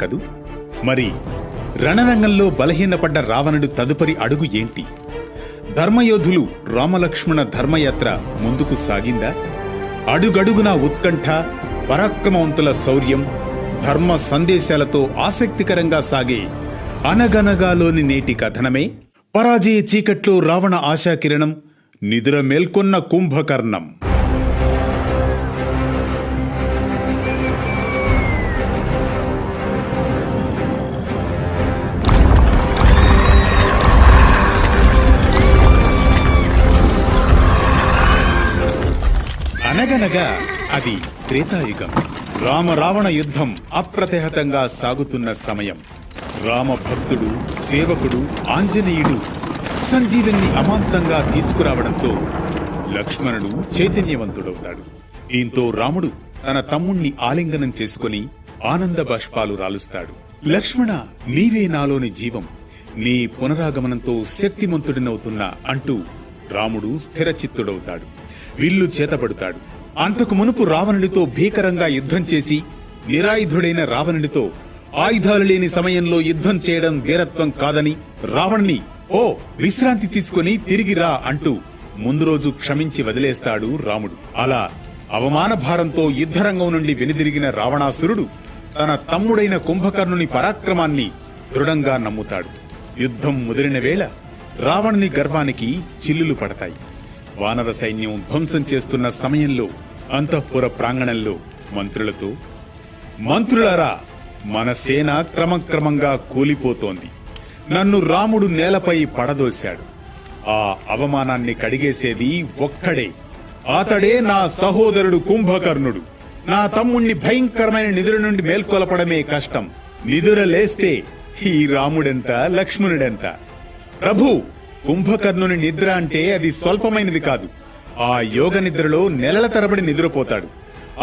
కదూ? మరి రణరంగంలో బలహీనపడ్డ రావణుడు తదుపరి అడుగు ఏంటి? ధర్మయోధులు రామలక్ష్మణ ధర్మయాత్ర ముందుకు సాగిందా? అడుగడుగునా ఉత్కంఠ పరాక్రమవంతుల శౌర్యం ధర్మ సందేశాలతో ఆసక్తికరంగా సాగే అనగనగాలోని నేటి కథనమే? పరాజయ చీకట్లో రావణ ఆశాకిరణం నిదుర మేల్కొన్న కుంభకర్ణం. అనగనగా అది త్రేతాయుగం. రామ రావణ యుద్ధం అప్రతిహతంగా సాగుతున్న సమయం. రామ భక్తుడు సేవకుడు ఆంజనేయుడు సంజీవిని అమాంతంగా తీసుకురావడంతో లక్ష్మణుడు చైతన్యవంతుడవుతాడు. దీంతో రాముడు తన తమ్ముణ్ణి ఆలింగనం చేసుకుని ఆనంద బాష్పాలు రాలుస్తాడు. లక్ష్మణ నీవే నాలోని జీవం. నీ పునరాగమనంతో శక్తిమంతుడినవుతున్నా అంటూ రాముడు స్థిరచిత్తుడవుతాడు. విల్లు చేతబడుతాడు అంతకు మునుపు రావణుడితో భీకరంగా యుద్ధం చేసి నిరాయుధుడైన రావణుడితో ఆయుధాలు లేని సమయంలో యుద్ధం చేయడం వీరత్వం కాదని రావణ్ణి ఓ విశ్రాంతి తీసుకుని తిరిగి రా అంటూ ముందు రోజు క్షమించి వదిలేస్తాడు రాముడు. అలా అవమాన భారంతో యుద్ధరంగం నుండి వెనుదిరిగిన రావణాసురుడు తన తమ్ముడైన కుంభకర్ణుని పరాక్రమాన్ని దృఢంగా నమ్ముతాడు. యుద్ధం ముదిరిన వేళ రావణుని గర్వానికి చిల్లులు పడతాయి. వానర సైన్యం ధ్వంసం చేస్తున్న సమయంలో అంతఃపుర ప్రాంగణంలో మంత్రులతో మంత్రులారా మన సేన క్రమక్రమంగా కూలిపోతోంది. నన్ను రాముడు నేలపై పడదోశాడు. ఆ అవమానాన్ని కడిగేసేది ఒక్కడే. అతడే నా సహోదరుడు కుంభకర్ణుడు. నా తమ్ముణ్ణి భయంకరమైన నిధుల నుండి మేల్కొలపడమే కష్టం. నిధుర లేస్తే ఈ రాముడెంత లక్ష్మణుడెంత? ప్రభు కుంభకర్ణుని నిద్ర అంటే అది స్వల్పమైనది కాదు. ఆ యోగ నిద్రలో నెలల తరబడి నిద్రపోతాడు.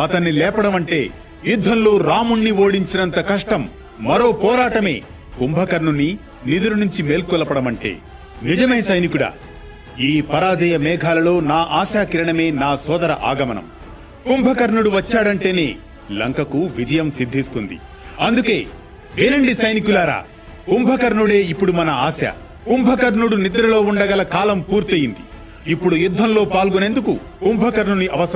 అతన్ని లేపడం అంటే యుద్ధంలో రాముణ్ణి ఓడించినంత కష్టం మరో పోరాటమే కుంభకర్ణుని నిద్ర నుంచి మేల్కొలపడమంటే నిజమే సైనికుడా ఈ పరాజయ మేఘాలలో నా ఆశాకిరణమే నా సోదర ఆగమనం. కుంభకర్ణుడు వచ్చాడంటేనే లంకకు విజయం సిద్ధిస్తుంది. అందుకే వినండి సైనికులారా కుంభకర్ణుడే ఇప్పుడు మన ఆశ. కుంభకర్ణుడు నిద్రలో ఉండగల కాలం పూర్తయింది. ఇప్పుడు యుద్ధంలో పాల్గొనేందుకు కుంభకర్ణుని అవసరం